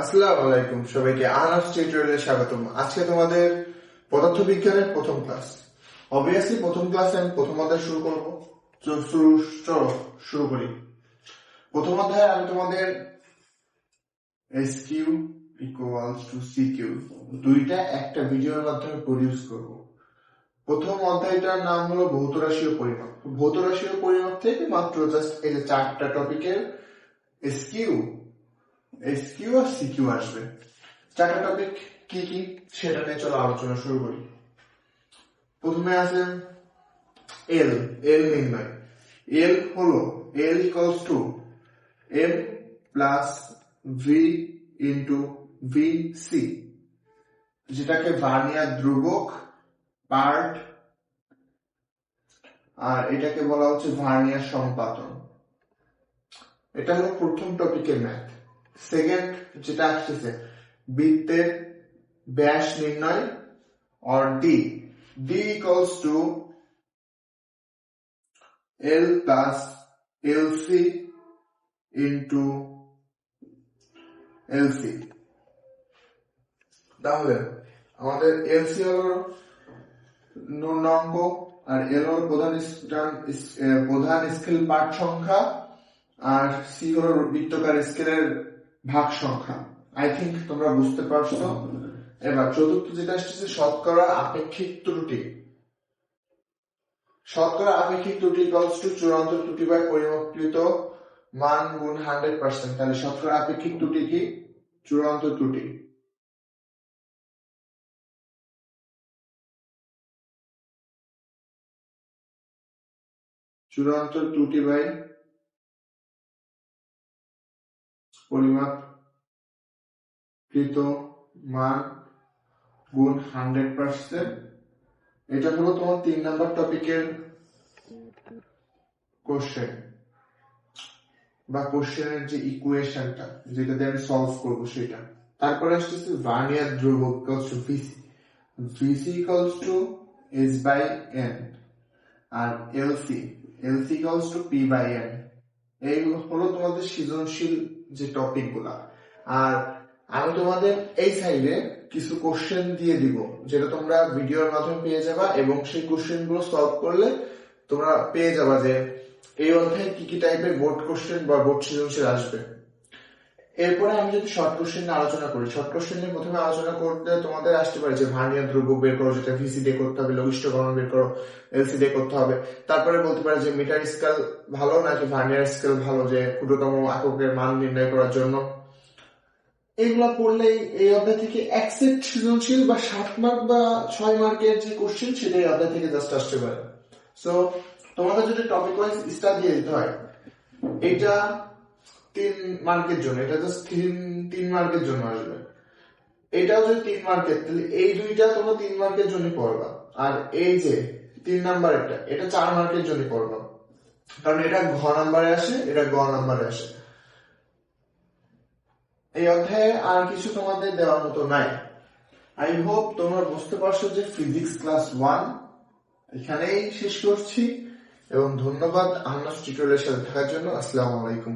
আসসালামু আলাইকুম সবাইকে আনার্স টিউটোরিয়ালে স্বাগতম। আজকে তোমাদের পদার্থ বিজ্ঞানের প্রথম ক্লাস। অবভিয়াসলি প্রথম ক্লাসে আমি প্রথম অধ্যায় শুরু করব। চলো, শুরু করি। প্রথম আমি তোমাদের S Q equals to C Q দুইটা একটা ভিডিওর মাধ্যমে প্রডিউস করব। প্রথম অধ্যায়টার নাম হলো ভৌত ভৌতরাশীয় পরিমাপ। ভৌতরাশীয় পরিমাপ থেকে মাত্র জাস্ট এই যে চারটা টপিকের এস কিউ এস কিউ আর সি কিউ আসবে চারটা টপিক কি কি সেটা নিয়ে চলো আলোচনা শুরু করি প্রথমে আছে এল এল নির্ণয় এল হলো L equals to M plus V into V C যেটাকে ভার্নিয়ার ধ্রুবক পার্ট আর এটাকে বলা হচ্ছে ভার্নিয়ার সম্পাদন এটা হলো প্রথম টপিকের ম্যাথ সেকেন্ড যেটা আসতেছে, বৃত্তের ব্যাস নির্ণয়, or D. D equals to L plus LC into LC. তাহলে আমাদের এলসি হলো নূন্যাঙ্ক আর এল হলো প্রধান প্রধান স্কেল পাঠ সংখ্যা, আর সি হলো বৃত্তকার স্কেলের ভাগ সংখ্যা। আই থিঙ্ক তোমরা বুঝতে পারছ। এবার চতুর্থ যেটা আসছে শতকরা আপেক্ষিক ত্রুটি। শতকরা আপেক্ষিক ত্রুটি ইকুয়ালস টু চূড়ান্ত ত্রুটি বাই পরিমাপকৃত মান গুণ হান্ড্রেড পার্সেন্ট তাহলে শতকরা আপেক্ষিক ত্রুটি কি? চূড়ান্ত ত্রুটি। চূড়ান্ত ত্রুটি বাই পরিমাপ, কৃত মান, গুণ হান্ড্রেড পার্সেন্ট। এটা হলো তোমার তিন নাম্বার টপিকের কোশ্চেন বা কোশ্চেনের যে ইকুয়েশনটা যেটা দিয়ে আমি সলভ করব সেটা। তারপরে আসতেছে ভার্নিয়ার ধ্রুবক equals to VC VC equals to S by N R LC LC equals to P by N এই হলো তোমাদের সৃজনশীল যে টপিকগুলা। আর আমি তোমাদের এই সাইডে কিছু কোশ্চেন দিয়ে দিব, যেটা তোমরা ভিডিওর মাধ্যমে পেয়ে যাবা এবং সেই কোশ্চেনগুলো সলভ করলে তোমরা পেয়ে যাবা যে এই অধ্যায়ে কি কি টাইপের বোর্ড কোশ্চেন বা বোর্ড সৃজনশীল আসবে। এরপরে আমি যদি শর্ট কোশ্চেন নিয়ে আলোচনা করি শর্ট কোশ্চেন নিয়ে প্রথমে আলোচনা করতে তোমাদের আসতে পারে যে ভার্নিয়ার ধ্রুবক বের করো, যেটা ভিসি দিয়ে করতে হবে, লঘিষ্ঠ গণন বের করো এলসি দিয়ে করতে হবে। তারপরে বলতে পারে যে মিটার স্কেল ভালো নাকি ভার্নিয়ার স্কেল ভালো, যে ক্ষুদ্রতম এককের মান নির্ণয় করার জন্য। এগুলা পড়লেই এই অধ্যায় থেকে একসেট সৃজনশীল বা সাত মার্ক বা ছয় মার্কের যে কোশ্চেন সেটা এই অধ্যায় থেকে জাস্ট আসতে পারে। সো তোমাদের যদি টপিক ওয়াইজ স্টার দিয়ে দিতে হয়, এটা তিন মার্কের জন্য, এটা জাস্ট তিন তিন মার্কের জন্য আসবে। এটাও যদি তিন মার্কের তাহলে এই দুইটা তোমরা তিন মার্কের জন্য পড়বা। আর এই যে তিন নাম্বারেরটা এটা চার মার্কের জন্য পড়বা। কারণ এটা ঘ নাম্বারে আসে, এটা গ নাম্বারে আসে। এই অধ্যায়ে আর কিছু তোমাদের দেওয়ার মতো নাই। আই হোপ তোমরা বুঝতে পারছ যে ফিজিক্স ক্লাস ওয়ান এখানেই শেষ করছি। এবং ধন্যবাদ আহনাস টিউটোরিয়ালের সাথে থাকার জন্য। আসসালামু আলাইকুম।